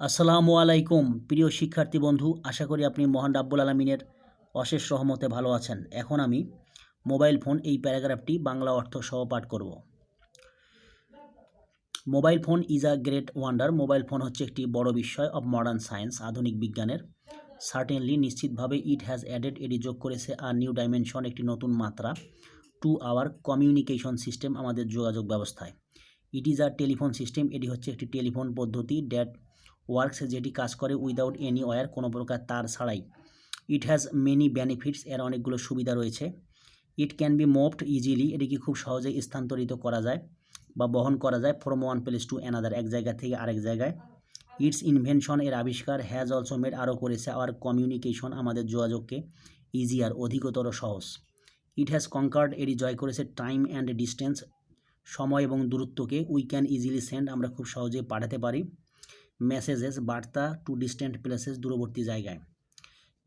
আসসালামু আলাইকুম, প্রিয় শিক্ষার্থী বন্ধু, আশা করি আপনি মহান রাব্বুল আলমিনের অশেষ সহমতে ভালো আছেন। এখন আমি মোবাইল ফোন এই প্যারাগ্রাফটি বাংলা অর্থ সহ পাঠ করব। Mobile phone is a great wonder. Mobile phone হচ্ছে একটি বড় বিষয় অব মডার্ন সায়েন্স, আধুনিক বিজ্ঞানের। সার্টেনলি নিশ্চিতভাবে ইট হ্যাজ অ্যাডেড, এটি যোগ করেছে আর নিউ ডাইমেনশন, একটি নতুন মাত্রা, টু আওয়ার কমিউনিকেশন সিস্টেম আমাদের যোগাযোগ ব্যবস্থায়। It is a telephone system, এটি হচ্ছে একটি টেলিফোন পদ্ধতি ড্যাট ওয়ার্কস যেটি কাজ করে উইদাউট এনি ওয়ার কোনো প্রকার তার ছাড়াই। ইট হ্যাজ মেনি বেনিফিটস এর অনেকগুলো সুবিধা রয়েছে। It can be moved easily এটিকে খুব সহজেই স্থানান্তরিত করা যায় বা বহন করা যায় from one place to another এক জায়গা থেকে আরেক জায়গায়। ইটস ইনভেনশন এর আবিষ্কার হ্যাজ অলসো মেড আরও করেছে। আওয়ার কমিউনিকেশন আমাদের যোগাযোগকে ইজিয়ার অধিকতর সহজ। ইট হ্যাজ কনকার্ড এটি জয় করেছে টাইম অ্যান্ড ডিস্টেন্স সময় এবং দূরত্বকে উই ক্যান ইজিলি সেন্ড আমরা খুব সহজে পাঠাতে পারি। মেসেজেস বার্তা টু ডিস্ট্যান্ট প্লেসেস দূরবর্তী জায়গায়।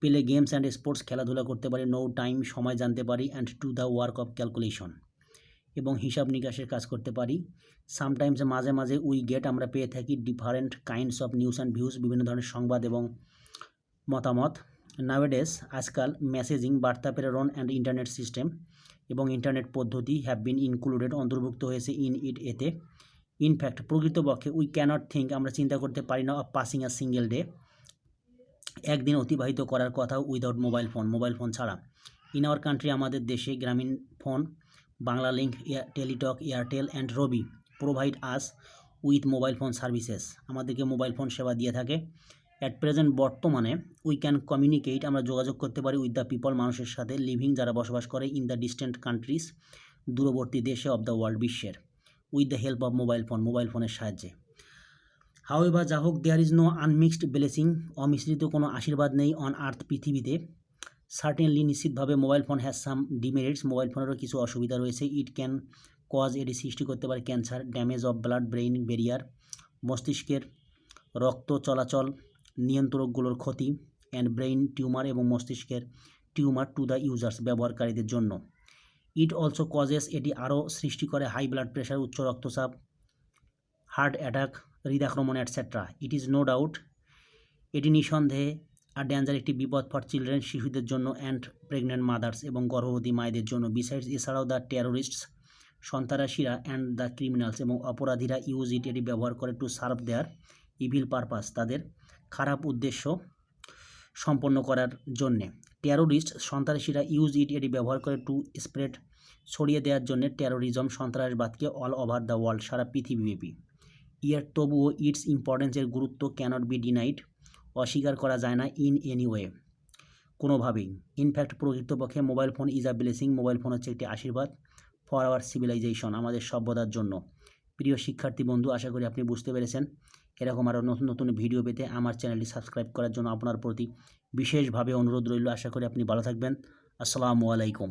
প্লে গেমস অ্যান্ড স্পোর্টস খেলাধুলা করতে পারি নো টাইম সময় জানতে পারি and to the work of calculation এবং হিসাব নিকাশের কাজ করতে পারি। সামটাইমস মাঝে মাঝে উই গেট আমরা পেয়ে থাকি different kinds of news and views বিভিন্ন ধরনের সংবাদ এবং মতামত। নাওয়েডেস আজকাল মেসেজিং বার্তা প্রেরণ অ্যান্ড ইন্টারনেট সিস্টেম এবং ইন্টারনেট পদ্ধতি হ্যাভ বিন ইনক্লুডেড অন্তর্ভুক্ত হয়েছে ইন ইট এতে। ইনফ্যাক্ট প্রকৃতপক্ষে উই ক্যানট থিঙ্ক আমরা চিন্তা করতে পারি না of passing a single day একদিন অতিবাহিত করার কথা without mobile phone mobile phone ছাড়া। ইন আওয়ার কান্ট্রি আমাদের দেশে Grameenphone Banglalink Teletalk Airtel and Robi provide us with mobile phone services আমাদেরকে মোবাইল ফোন সেবা দিয়ে থাকে। অ্যাট প্রেজেন্ট বর্তমানে উই ক্যান কমিউনিকেট আমরা যোগাযোগ করতে পারি উইথ দ্য পিপল মানুষের সাথে লিভিং যারা বসবাস করে ইন দ্য ডিস্টেন্ট কান্ট্রিজ দূরবর্তী দেশে অব দ্য ওয়ার্ল্ড বিশ্বের। With the help of mobile phone mobile ফোনের সাহায্যে। হাউ এভার যা হোক there is no unmixed blessing অমিশ্রিত কোনো আশীর্বাদ নেই অন আর্থ পৃথিবীতে। সার্টেনলি নিশ্চিতভাবে mobile phone has some demerits mobile ফোনেরও কিছু অসুবিধা রয়েছে। ইট ক্যান কজ এটি সৃষ্টি করতে পারে cancer damage of blood brain barrier মস্তিষ্কের রক্ত চলাচল, নিয়ন্ত্রকগুলোর ক্ষতি অ্যান্ড ব্রেইন টিউমার এবং মস্তিষ্কের টিউমার টু দ্য ইউজার্স ব্যবহারকারীদের জন্য। ইট অলসো কজেস এটি আরও সৃষ্টি করে হাই ব্লাড প্রেশার উচ্চ রক্তচাপ heart attack হৃদাক্রমণ etcetera it is no doubt এটি নিঃসন্দেহে আর ডেঞ্জার একটি বিপদ ফর চিলড্রেন শিশুদের জন্য অ্যান্ড প্রেগনেন্ট মাদার্স এবং গর্ভবতী মায়েদের জন্য। বিসাইডস এছাড়াও দ্য টেরোরিস্টস সন্ত্রাসীরা অ্যান্ড দ্য ক্রিমিনালস এবং অপরাধীরা ইউজ ইট এটি ব্যবহার করে to serve their evil purpose তাদের খারাপ উদ্দেশ্য সম্পন্ন করার জন্যে। টেরোরিস্ট সন্ত্রাসীরা ইউজ ইট এটি ব্যবহার করে টু স্প্রেড ছড়িয়ে দেওয়ার জন্য টেরোরিজম সন্ত্রাসবাদকে অল ওভার দ্য ওয়ার্ল্ড সারা পৃথিবীব্যাপী। ইয়ার তবুও ইটস ইম্পর্টেন্সের গুরুত্ব ক্যানট বি ডিনাইড অস্বীকার করা যায় না ইন এনি ওয়ে কোনোভাবেই। ইনফ্যাক্ট প্রকৃতপক্ষে mobile phone is a blessing mobile phone হচ্ছে একটি আশীর্বাদ ফর আওয়ার সিভিলাইজেশন আমাদের সভ্যতার জন্য। প্রিয় শিক্ষার্থী বন্ধু, আশা করি আপনি বুঝতে পেরেছেন। এরকম আরও নতুন নতুন ভিডিও পেতে আমার চ্যানেলটি সাবস্ক্রাইব করার জন্য আপনার প্রতি বিশেষভাবে অনুরোধ রইল। আশা করি আপনি ভালো থাকবেন। আসসালামু আলাইকুম।